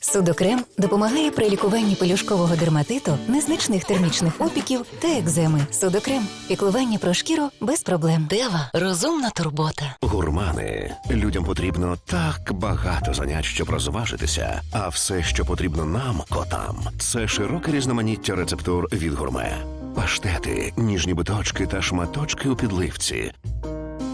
Судокрем допомагає при лікуванні пелюшкового дерматиту, незначних термічних опіків та екземи. Судокрем піклування про шкіру без проблем. Дева розумна турбота. Гурмани. Людям потрібно так багато занять, щоб розважитися. А все, що потрібно нам, котам, це широке різноманіття рецептур від гурме. Паштети, ніжні биточки та шматочки у підливці.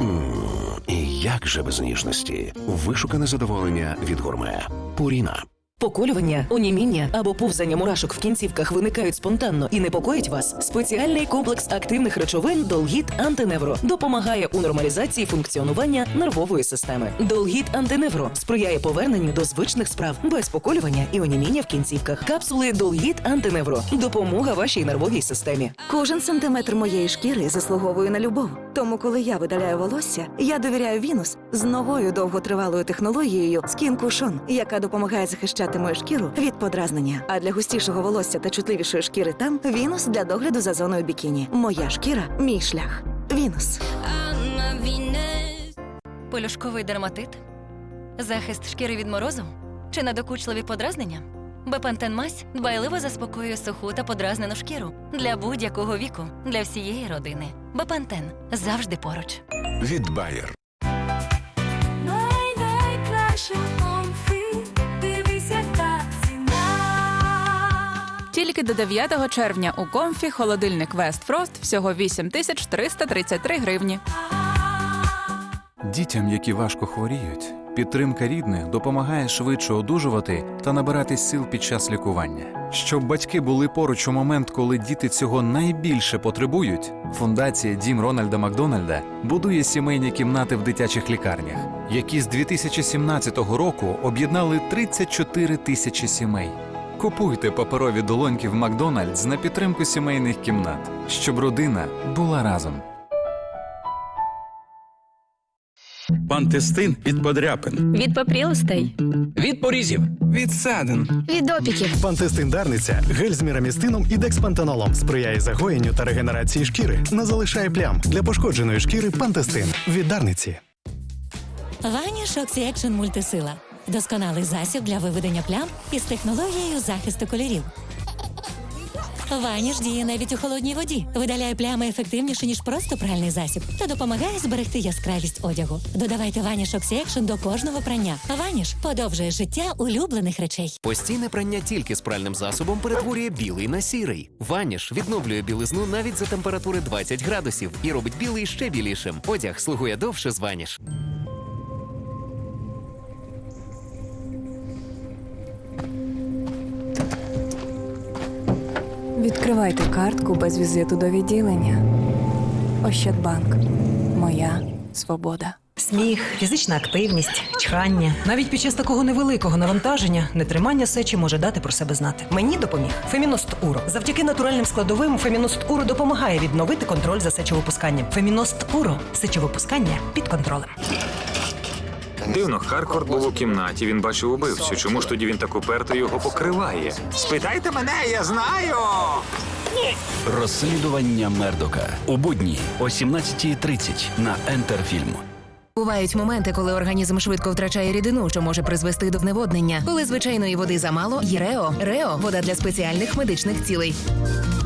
Мм, і як же без ніжності? Вишукане задоволення від гурме. Пуріна. Поколювання, оніміння або повзання мурашок в кінцівках виникають спонтанно і непокоїть вас. Спеціальний комплекс активних речовин Долгіт Антиневро допомагає у нормалізації функціонування нервової системи. Долгіт Антиневро сприяє поверненню до звичних справ без поколювання і оніміння в кінцівках. Капсули Долгіт Антиневро допомога вашій нервовій системі. Кожен сантиметр моєї шкіри заслуговує на любов. Тому, коли я видаляю волосся, я довіряю Вінус з новою довготривалою технологією Cushion, яка допомагає захищати мою шкіру від подразнення. А для густішого волосся та чутливішої шкіри там Вінус для догляду за зоною бікіні. Моя шкіра, мій шлях. Вінус. Пелюшковий дерматит, захист шкіри від морозу чи надокучливі подразнення. Бепантен мазь дбайливо заспокоює суху та подразнену шкіру для будь-якого віку, для всієї родини. Бепантен завжди поруч. від Bayer. Най комфі, дивися та ціна. Тільки до 9 червня у комфі холодильник West Frost всього 8333 гривні. Дітям, які важко хворіють, підтримка рідних допомагає швидше одужувати та набиратись сил під час лікування. Щоб батьки були поруч у момент, коли діти цього найбільше потребують, фундація Дім Рональда Макдональда будує сімейні кімнати в дитячих лікарнях, які з 2017 року об'єднали 34 тисячі сімей. Купуйте паперові долоньки в Макдональдс на підтримку сімейних кімнат, щоб родина була разом. Пантестин від подряпин. Від попрілостей. Від порізів. Від садин. Від опіків. Пантестин Дарниця гель з мірамістином і декспантенолом сприяє загоєнню та регенерації шкіри, не залишає плям для пошкодженої шкіри. Пантестин від Дарниці. Ваніш Oxy мультисила. Досконалий засіб для виведення плям із технологією захисту кольорів. Ваніш діє навіть у холодній воді, видаляє плями ефективніше, ніж просто пральний засіб, та допомагає зберегти яскравість одягу. Додавайте Ваніш Oxy до кожного прання. Ваніш подовжує життя улюблених речей. Постійне прання тільки з пральним засобом перетворює білий на сірий. Ваніш відновлює білизну навіть за температури 20 градусів і робить білий ще білішим. Одяг слугує довше з Ваніш. Відкривайте картку без візиту до відділення. Ощадбанк. Моя свобода. Сміх, фізична активність, чхання. Навіть під час такого невеликого навантаження нетримання сечі може дати про себе знати. Мені допоміг Феміност Уро. Завдяки натуральним складовим Феміност Уро допомагає відновити контроль за сечовипусканням. Феміност Уро сечовипускання під контролем. Дивно, Харкорд був у кімнаті, він бачив убивцю. Чому ж тоді він так уперто його покриває? Спитайте мене, я знаю. Розслідування Мердока у будні о 17.30 на Ентерфільм. Бувають моменти, коли організм швидко втрачає рідину, що може призвести до зневоднення. Коли звичайної води замало, є Рео. Рео вода для спеціальних медичних цілей. –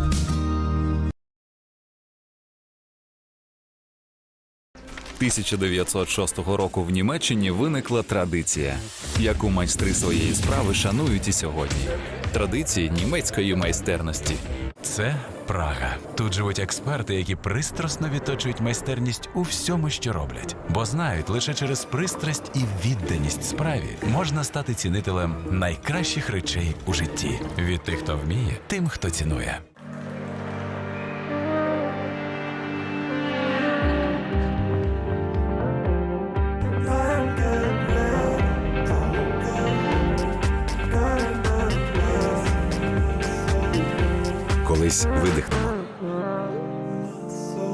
1906 року в Німеччині виникла традиція, яку майстри своєї справи шанують і сьогодні. Традиції німецької майстерності. Це Прага. Тут живуть експерти, які пристрасно відточують майстерність у всьому, що роблять, бо знають, лише через пристрасть і відданість справі можна стати цінителем найкращих речей у житті. Від тих, хто вміє, тим, хто цінує. Колись видихнемо.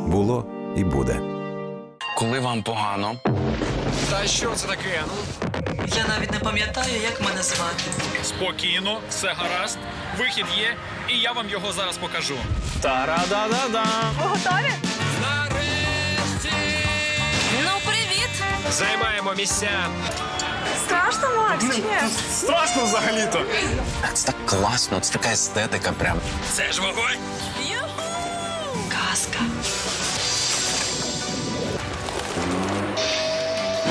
Було і буде. Коли вам погано, Та що це таке? Я навіть не пам'ятаю, як мене звати. спокійно, все гаразд. Вихід є, і я вам його зараз покажу. Ну, привіт! Займаємо місця. Страшно, Макс, чи ні? Страшно взагалі-то. Це так класно, це така естетика прям. Це ж вогонь. Казка.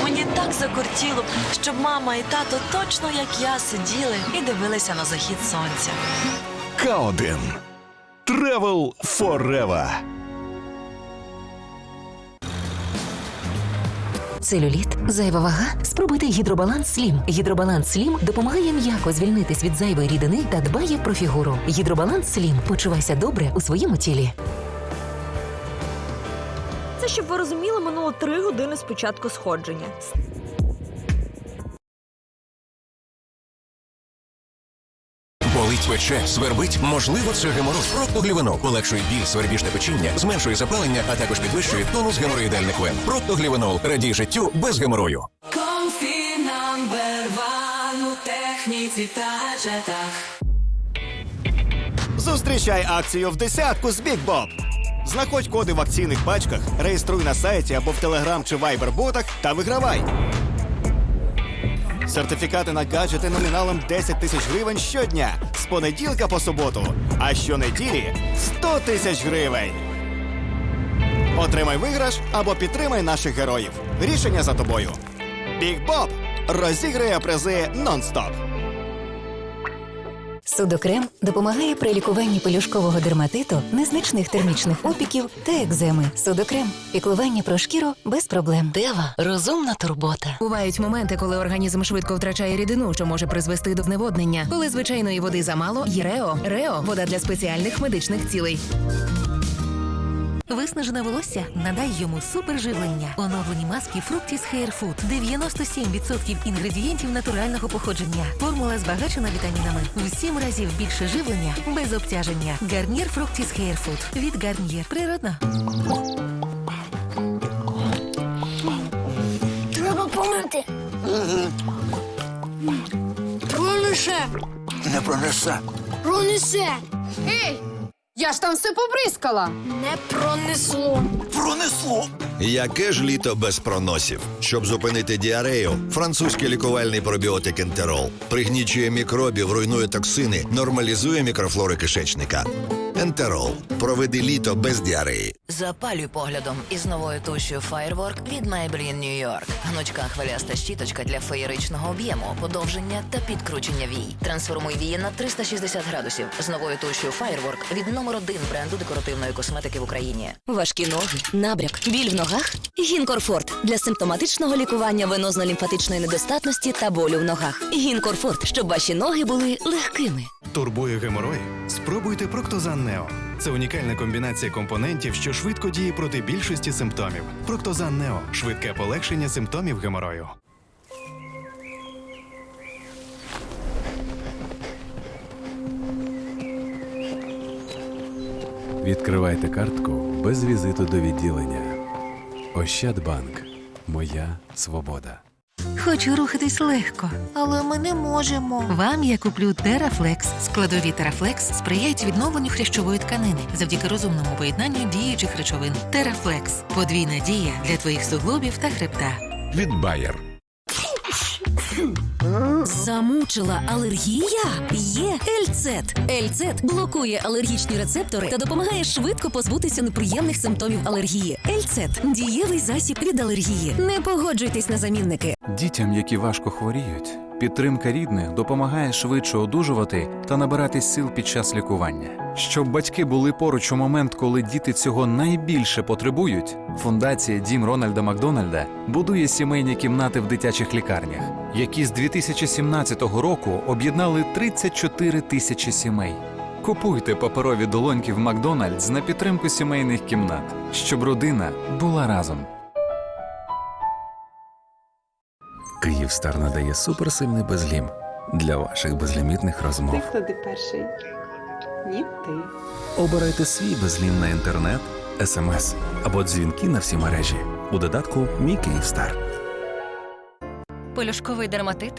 Мені так закортіло, щоб мама і тато точно як я сиділи і дивилися на захід сонця. К1. Travel Forever. Целюліт, зайва вага. Спробуйте гідробаланс Слім. Гідробаланс Слім допомагає м'яко звільнитись від зайвої рідини та дбає про фігуру. Гідробаланс Слім. Почувайся добре у своєму тілі. Це щоб ви розуміли, минуло три години з початку сходження. Болить пече, свербить, можливо, це геморой. Проктоглівенол полегшує біль, свербіжне печіння, зменшує запалення, а також підвищує тонус геморроїдальних вен. Проктоглівенол радій життю без геморою. У техніці та гаджетах. Зустрічай акцію в десятку з Big Bob. Знаходь коди в акційних пачках, реєструй на сайті або в Telegram чи Viber ботах та вигравай. Сертифікати на гаджети номіналом 10 тисяч гривень щодня з понеділка по суботу, а щонеділі 100 тисяч гривень. Отримай виграш або підтримай наших героїв. Рішення за тобою. Бік Боб розіграє призи нон-стоп. Судокрем допомагає при лікуванні пелюшкового дерматиту, незначних термічних опіків та екземи. Судокрем піклування про шкіру без проблем. Дева розумна турбота. Бувають моменти, коли організм швидко втрачає рідину, що може призвести до зневоднення. Коли звичайної води замало, є Рео. Рео вода для спеціальних медичних цілей. Виснажене волосся надай йому суперживлення. Оновлені маски Fructis Hair Food. 97% інгредієнтів натурального походження. Формула збагачена вітамінами. В сім разів більше живлення без обтяження. Гарнір Fructis Hair Food. Від Гарнір. Природно. Треба помити. Пронесе. Не пронесе. Пронесе. Ей! Я ж там все побризкала. Не пронесло. Пронесло. Яке ж літо без проносів? Щоб зупинити діарею, французький лікувальний пробіотик ентерол пригнічує мікробів, руйнує токсини, нормалізує мікрофлори кишечника. Ентерол. Проведи літо без діареї. Запалюй поглядом із новою тушею Firework від Maybelline New York. Гнучка хвиляста щіточка для феєричного об'єму, подовження та підкручення вій. Трансформуй вії на 360 градусів з новою тушею Firework від номер один бренду декоративної косметики в Україні. Важкі ноги, набряк, біль в ногах. Гінкорфорт для симптоматичного лікування венозно-лімфатичної недостатності та болю в ногах. Гінкорфорт, щоб ваші ноги були легкими. Турбує геморой? Спробуйте Проктозан Нео. Це унікальна комбінація компонентів, що швидко діє проти більшості симптомів. Проктозан Нео швидке полегшення симптомів геморою. Відкривайте картку без візиту до відділення. Ощадбанк. Моя свобода. Хочу рухатись легко. Але ми не можемо. Вам я куплю Терафлекс. Складові Терафлекс сприяють відновленню хрящової тканини завдяки розумному поєднанню діючих речовин. Терафлекс подвійна дія для твоїх суглобів та хребта. Від Bayer. Замучила алергія? Є Ельцет. Ельцет блокує алергічні рецептори та допомагає швидко позбутися неприємних симптомів алергії. Ельцет дієвий засіб від алергії. Не погоджуйтесь на замінники. Дітям, які важко хворіють, підтримка рідних допомагає швидше одужувати та набиратись сил під час лікування. Щоб батьки були поруч у момент, коли діти цього найбільше потребують, фундація Дім Рональда Макдональда будує сімейні кімнати в дитячих лікарнях, які з 2017 року об'єднали 34 тисячі сімей. Купуйте паперові долоньки в Макдональдс на підтримку сімейних кімнат, щоб родина була разом. Київстар надає суперсильний безлім для ваших безлімітних розмов. клади перший. Ні, ти. Обирайте свій безлім на інтернет, смс або дзвінки на всі мережі у додатку Мій Київстар. Пелюшковий дерматит?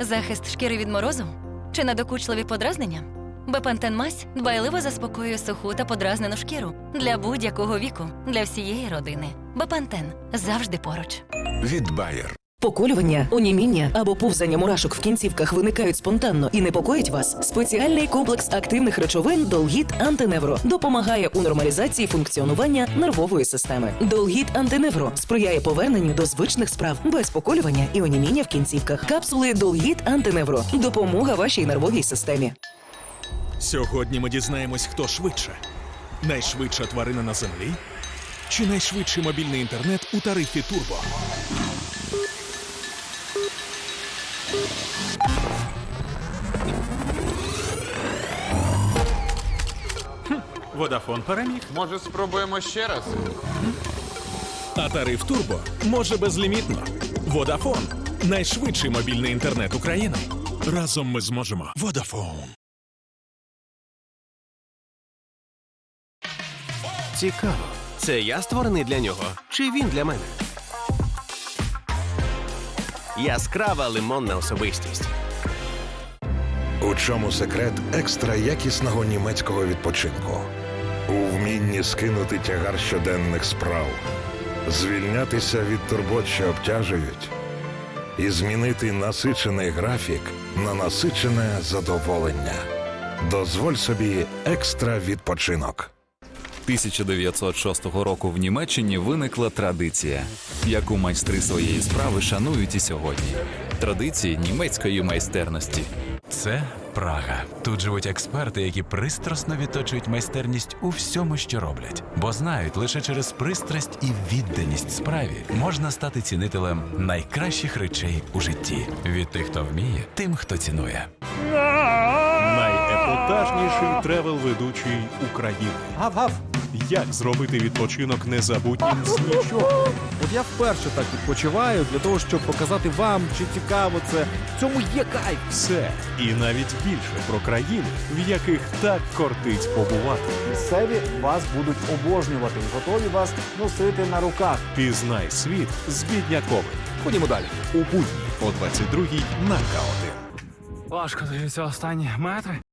Захист шкіри від морозу? Чи надокучливі подразнення? Бепантен мазь дбайливо заспокоює суху та подразнену шкіру для будь-якого віку, для всієї родини. Бепантен завжди поруч. Від Bayer. Поколювання, оніміння або повзання мурашок в кінцівках виникають спонтанно і непокоїть вас. Спеціальний комплекс активних речовин Долгіт Антиневро допомагає у нормалізації функціонування нервової системи. Долгіт Антиневро сприяє поверненню до звичних справ без поколювання і оніміння в кінцівках. Капсули Долгіт Антиневро допомога вашій нервовій системі. Сьогодні ми дізнаємось, хто швидше: найшвидша тварина на землі чи найшвидший мобільний інтернет у тарифі Турбо. Водафон переміг. Може, спробуємо ще раз? А тариф Турбо може безлімітно. Водафон найшвидший мобільний інтернет України. Разом ми зможемо. Водафон. Цікаво, це я створений для нього, чи він для мене? Яскрава лимонна особистість. У чому секрет екстра якісного німецького відпочинку? У вмінні скинути тягар щоденних справ, звільнятися від турбот, що обтяжують, і змінити насичений графік на насичене задоволення. Дозволь собі екстра відпочинок. 1906 року в Німеччині виникла традиція, яку майстри своєї справи шанують і сьогодні. Традиції німецької майстерності. Це Прага. Тут живуть експерти, які пристрасно відточують майстерність у всьому, що роблять, бо знають, лише через пристрасть і відданість справі можна стати цінителем найкращих речей у житті. Від тих, хто вміє, тим, хто цінує. Найепатажніший тревел-ведучий України. Гав-гав! Як зробити відпочинок незабутнім з нічого? От я вперше так відпочиваю для того, щоб показати вам, чи цікаво це. В цьому є кайф. Все і навіть більше про країни, в яких так кортить побувати. Місцеві вас будуть обожнювати, готові вас носити на руках. Пізнай світ з бідняковим. Ходімо далі. У будні о 22-й на К1. Важко даються останні метри.